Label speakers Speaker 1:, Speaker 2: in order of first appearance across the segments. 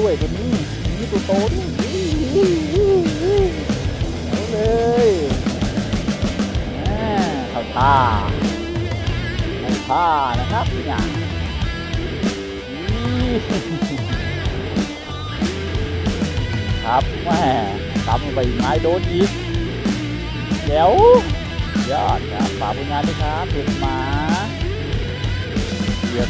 Speaker 1: ด้วยตัวนี้นี่ตัวโตด้วยเอาเลยแหม่เข้าท่าเข้าท่านะครับเนี่ยครับแม่ทำลงไปไม้โดนอีกเดี๋ยวยอดครับฝากผลงานด้วยครับเห็นหมาเยียบ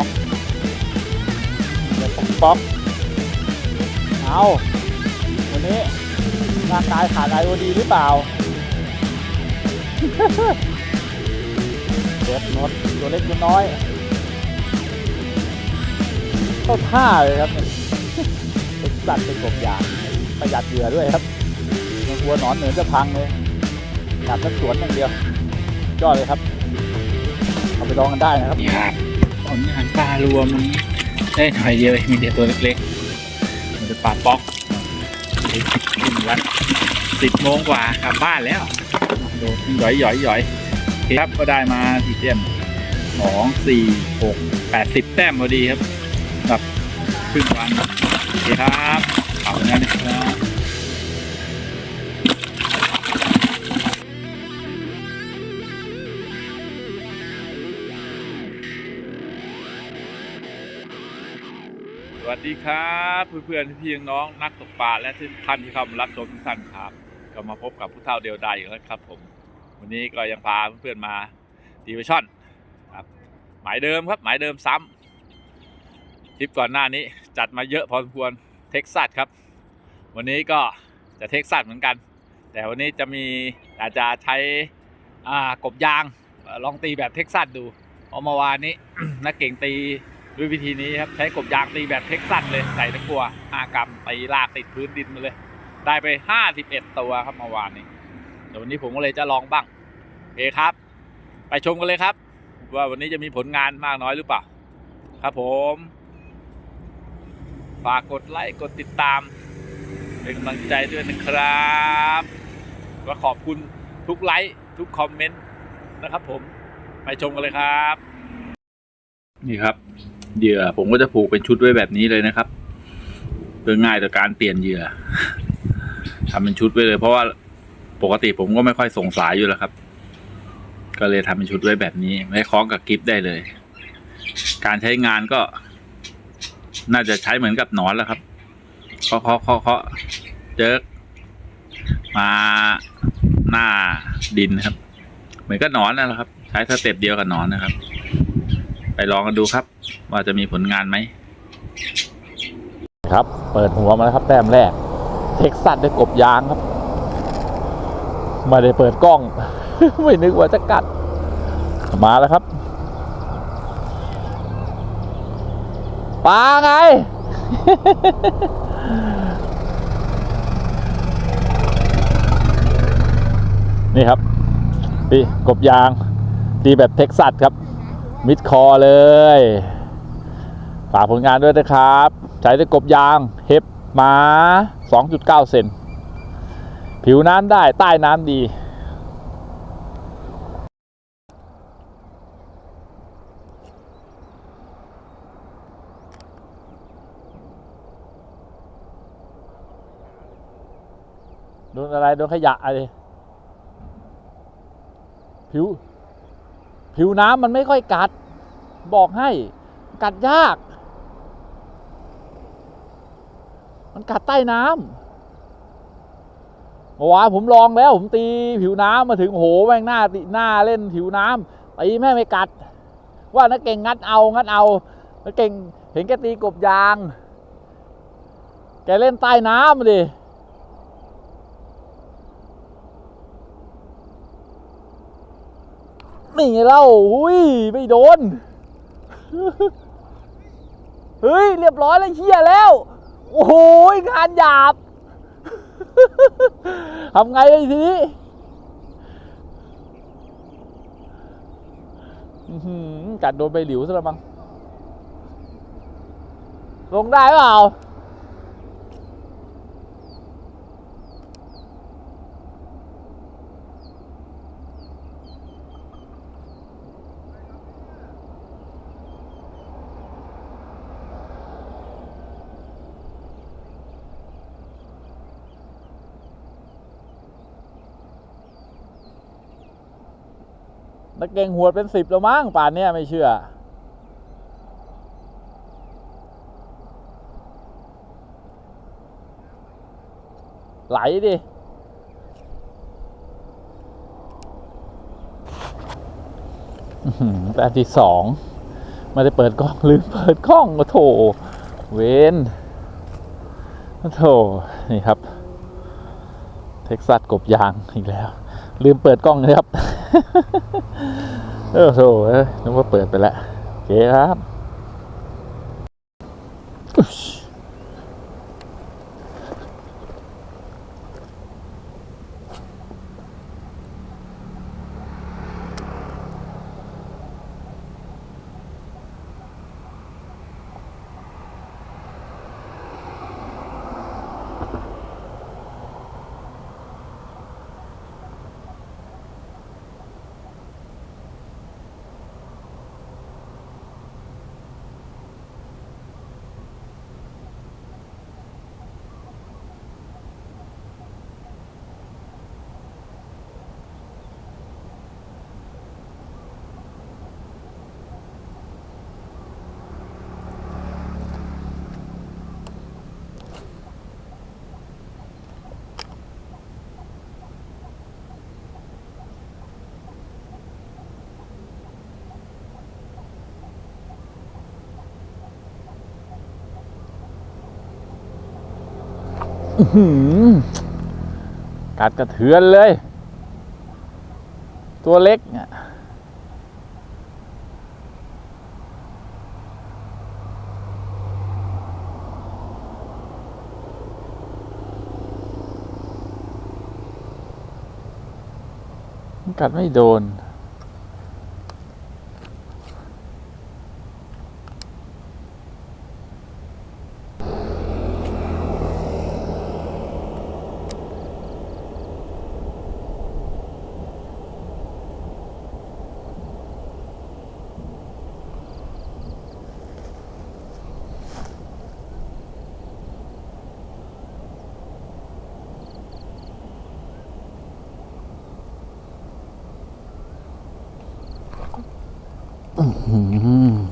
Speaker 1: อกป๊อกป๊อกป๊อกเอาวันนี้ร่างกายขาดไอโอดีหรือเปล่าเด็ดนดตัวเล็กตัวน้อยเข้าท่าเลยครับเป็นสัตว์เป็นกบยางประหยัดเหยื่อด้วยครับมันกลัวหนอนเหนือนจะพังเลยกัดทั้งสวนอย่างเดียวยอดเลยครับ เอาไปลองกันได้นะครับ
Speaker 2: นี่ครับ ผลงานปลารวมันนี้ได้หน่อยเดียวเองมีเดียวตัวเล็กๆมันจะปลาป๊อกขึ้นวันสิบโมงกว่ากลับบ้านแล้วดนหย่อยหย่อยหย่อยโอเคครับก็ได้มาสี่แต้มสองสี่หกแปดสิบแต้มพอดีครับกับครึ่งวันโอเคครับขอบคุณนะครับ วัสดีครับเพื่อนๆพี่น้องนักตกปลาและท่านที่เข้ามารับชมทุกท่านครับ ก็มาพบกับผู้เฒ่าเดียวดายอีกแล้วครับผม วันนี้ก็ยังพาเพื่อนๆมาตีไปช่อนครับ หมายเดิมครับ หมายเดิมซ้ำทริปก่อนหน้านี้จัดมาเยอะพอสมควรเท็กซัสครับ วันนี้ก็จะเท็กซัสเหมือนกัน แต่วันนี้จะมีอาจจะใช้กบยางลองตีแบบเท็กซัสดูเพราะเมื่อวานนี้นักเก่งตี ด้วยวิธีนี้ครับใช้กบยางตีแบบเท็กซัสเลยใส่ตะกัว5กรัมตีลากติดพื้นดินมาเลย ได้ไป 51 ตัวครับเมื่อวานนี้เดี๋ยววันนี้ผมก็เลยจะลองบ้างโอเคครับ ไปชมกันเลยครับ ว่าวันนี้จะมีผลงานมากน้อยหรือเปล่า ครับผมฝากกดไลค์กดติดตาม เป็นกำลังใจด้วยนะครับก็ขอบคุณทุกไลค์ทุกคอมเมนต์นะครับผม ไปชมกันเลยครับ นี่ครับ เหยื่อ ผมก็จะผูกเป็นชุดไว้แบบนี้เลยนะครับเพื่อง่ายต่อการเปลี่ยนเหยื่อทำเป็นชุดไว้เลย เพราะว่าปกติผมก็ไม่ค่อยส่งสายอยู่แล้วครับ ก็เลยทำเป็นชุดไว้แบบนี้ไว้คล้องกับกิฟได้เลย การใช้งานก็ น่าจะใช้เหมือนกับหนอนแล้วครับเคาะเคาะเคาะเคาะเจิกมาหน้าดินครับ เหมือนกับหนอนนั่นแหละครับ ใช้สเต็ปเดียวกับหนอนนะครับ ไปลองกันดูครับ ว่าจะมีผลงานไหม
Speaker 1: ครับ เปิดหัวมาแล้วครับแต้มแรก เท็กซัสได้กบยางครับไม่ได้เปิดกล้อง ไม่นึกว่าจะกัด มาแล้วครับปลาไง นี่ครับตีกบยางตีแบบเท็กซัสครับ มิดคอเลย ฝากผลงานด้วยนะครับ ใช้ด้กบยางเฮปมา 2.9 เซน ผิวน้ำได้ใต้น้ำดีโดนอะไรโดนขยะอะไรผิว ผิวน้ำมันไม่ค่อยกัด บอกให้ กัดยาก มันกัดใต้น้ำเมื่อวานผมลองแล้ว ผมตีผิวน้ำมาถึงโหแม่งหน้าติหน้าเล่นผิวน้ำตีแม่ไม่กัด ว่านักเก่งงัดเอางัดเอานักเก่งเห็นแกตีกบยาง แกเล่นใต้น้ำมาดิ นี่ไงเล่าอุ้ยไม่โดน เฮ้ย เรียบร้อยแล้วเฮียแล้ว โอ้โหงานหยาบทำไงไอ้ทีนี้อื้อหือกัดโดนใบหลิวซะแล้วมั้งลงได้เปล่า นักเก่งหัวดเป็นสิบแล้วมั้งป่านเนี้ยไม่เชื่อ ไหลดิแต้มที่สองไม่ได้เปิดกล้องลืมเปิดกล้องโอ้โถเวนโอ้โถนี่ครับ เท็กซัสกบยางอีกแล้ว ลืมเปิดกล้องเลยครับ เออโถเอ้ยนึกว่าเปิดไปแล้วโอเคครับ กัดกระเทือนเลย ตัวเล็กเนี่ยกัดไม่โดน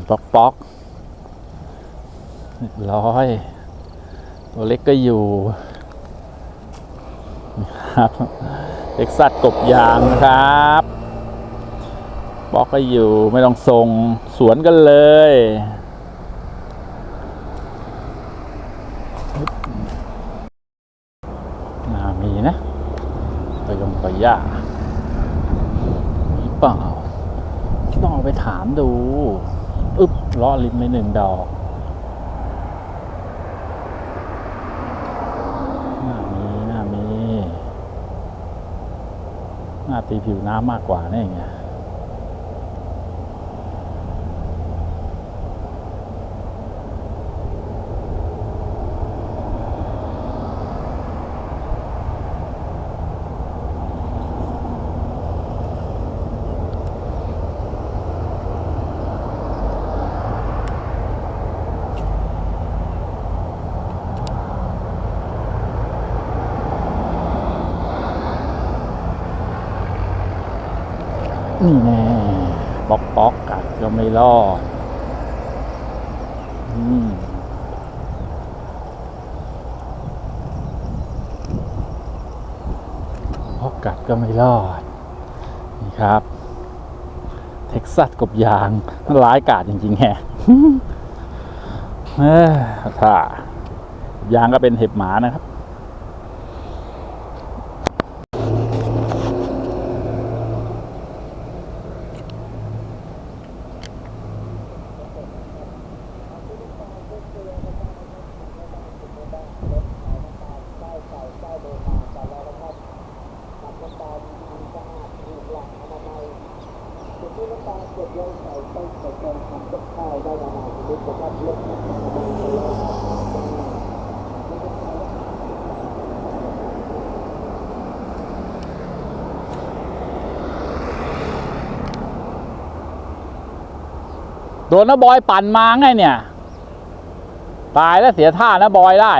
Speaker 1: ป๊อกป๊อกร้อย ตัวเล็กก็อยู่ครับเล็กซัสกบยางนะครับป๊อกก็อยู่ไม่ต้องส่งสวนกันเลยมีนะไปยงไปย่าเปล่า ต้องไปถามดูอึ๊บล้อลิ้นไปหนึ่งดอกหน้ามีหน้ามีหน้าตีผิวน้ำมากกว่านี่ไง นี่แน่ป๊อกป๊อกกัดก็ไม่รอดอืมป๊อกกัดก็ไม่รอด นี่ครับ เท็กซัสกบยางมันร้ายกาจจริงๆแฮะเออถ้ายางก็เป็นเห็บหมานะครับ โดนนะบอยปั่นมาไงเนี่ย ตายแล้วเสียท่านะบอยได้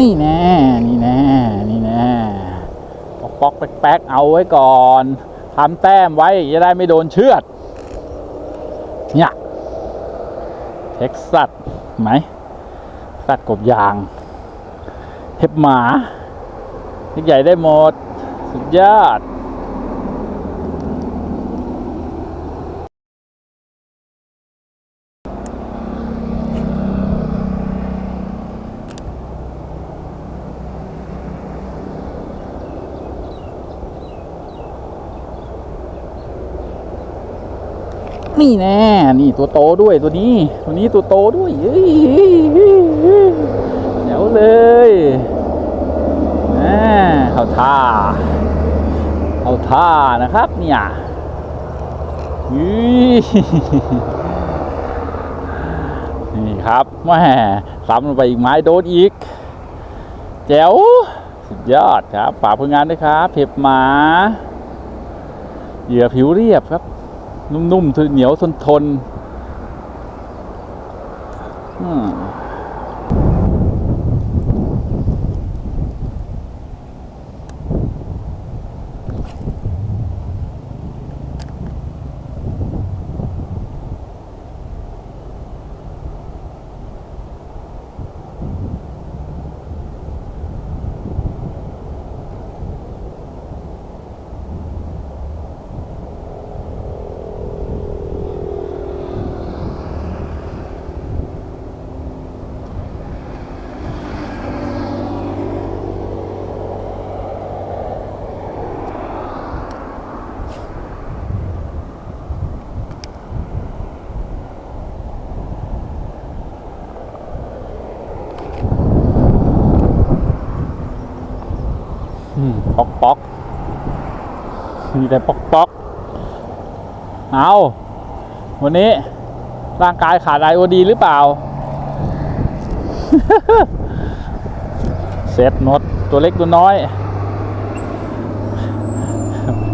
Speaker 1: นี่แน่นี่แน่นี่แน่ปอกปอกแป๊กๆเอาไว้ก่อนทำแต้มไว้จะได้ไม่โดนเชือด เนี่ยเท็กซัสไหมสัตว์กบยาง เห็บหมาเล็กใหญ่ได้หมด สุดยอด นี่แน่นี่ตัวโตด้วยตัวนี้ ตัวนี้ตัวโตด้วยเฮ้ยเดี๋ยวเลยน่เขาท่าเขาท่านะครับเนี่ยอุ๊ยนี่ครับแม่ซ้ำลงไปอีกไม้โดนอีก แจ๋วสุดยอดครับฝากผลงานด้วยครับเห็บหมา เหยื่อผิวเรียบครับ นุ่มๆเหนียวทนทนๆอืม ป๊อกป๊อกมีแต่ป๊อกป๊อกเอาวันนี้ร่างกายขาดไอโอดีหรือเปล่า เซตนดตัวเล็กตัวน้อย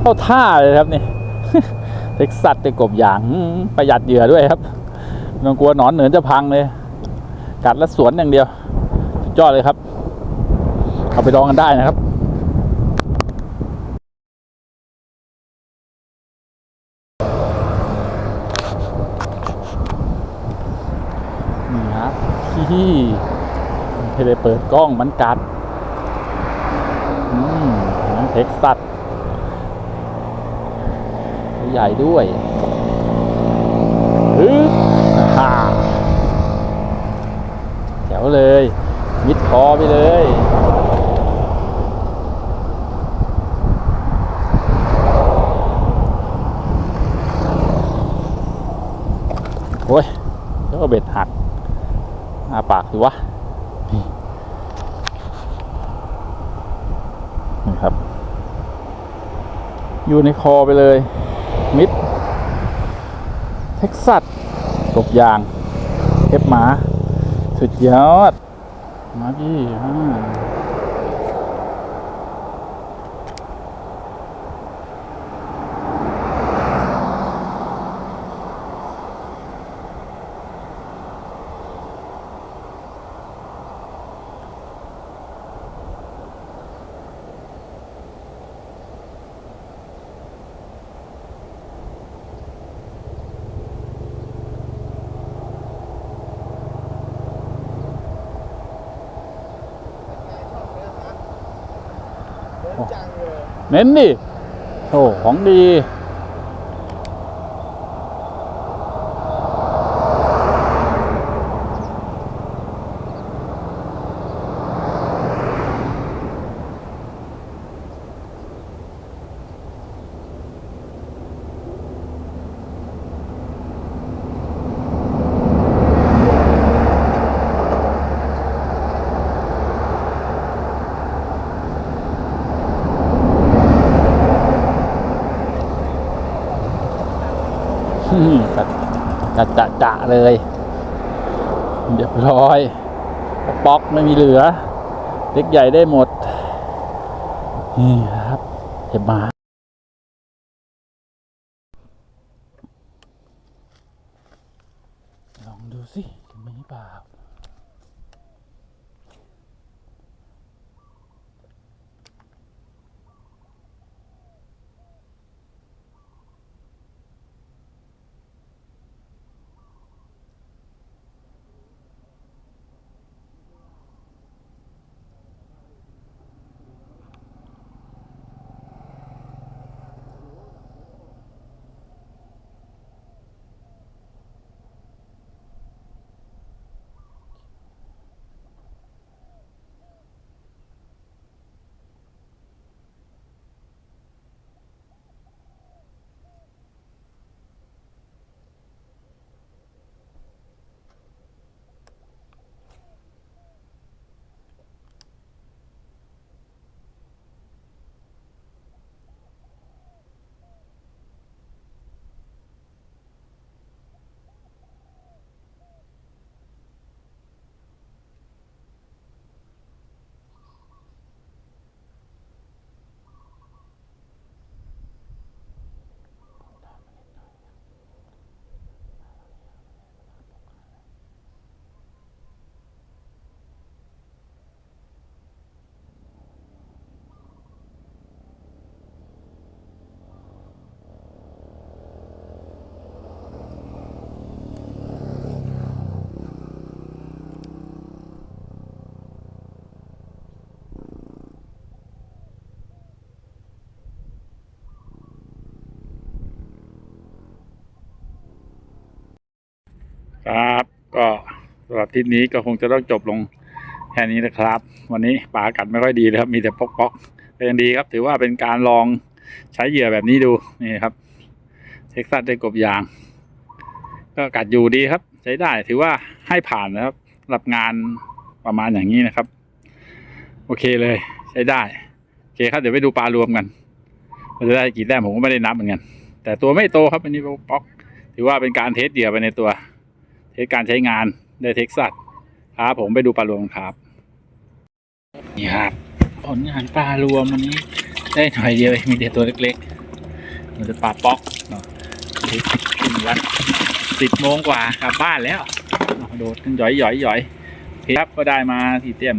Speaker 1: เข้าท่าเลยครับนี่เท็กซัสเป็นกบอย่างประหยัดเหยื่อด้วยครับไม่ต้องกลัวหนอนเหนือจะพังเลย กัดแล้วสวนอย่างเดียวสุดยอดเลยครับ เอาไปดองกันได้นะครับ นี่ครับ ที่ไม่ได้เปิดกล้องมันกัดอืมน้ำเท็กซัสใหญ่ด้วยฮึฮ่าแจ๋วเลย มิดคอไปเลยโอ้ยเจ้าเบ็ดหัก อาปากสิวะนี่ครับ อยู่ในคอไปเลย มิด เท็กซัสกยางเทปหมา สุดยอด มาดิ เน้นดิโอ้ของดี อืมจัดจัดจะจะ เลยเรียบร้อยป๊อกไม่มีเหลือ เล็กใหญ่ได้หมด นี่ครับเห็บมา ลองดูสิจะมีเปล่า
Speaker 2: ครับ ก็สำหรับทริปนี้ก็คงจะต้องจบลงแค่นี้นะครับ วันนี้ปลากัดไม่ค่อยดีเลยครับ มีแต่ปอกๆแต่ยังดีครับ ถือว่าเป็นการลองใช้เหยื่อแบบนี้ดูนี่ครับเท็กซัสได้กบยาง ก็กัดอยู่ดีครับ ใช้ได้ถือว่าให้ผ่านนะครับรับงานประมาณอย่างนี้นะครับ โอเคเลยใช้ได้โอเคครับเดี๋ยวไปดูปลารวมกันว่าจะได้กี่แต้มผมก็ไม่ได้นับเหมือนกันแต่ตัวไม่โตครับอันนี้ปอกถือว่าเป็นการเทสเหยื่อไปในตัว เทสการใช้งานได้เท็กซัสครับผมไปดูปลารวมครับ นี่ครับผลงานปลารวมวันนี้ได้หน่อยเดียวมีแต่ตัวเล็กๆมันจะปลาป๊อกเนาะขึ้นวันสิบโมงกว่ากลับบ้านแล้วโดดขึ้นหย่อยหย่อยหย่อยเคครับก็ได้มาที่เต็ม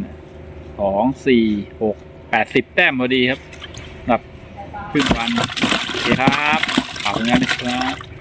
Speaker 2: สองสี่หกแปดสิบแต้มพอดีครับสำหรับครึ่งวันโอเคครับขอบคุณนะครับ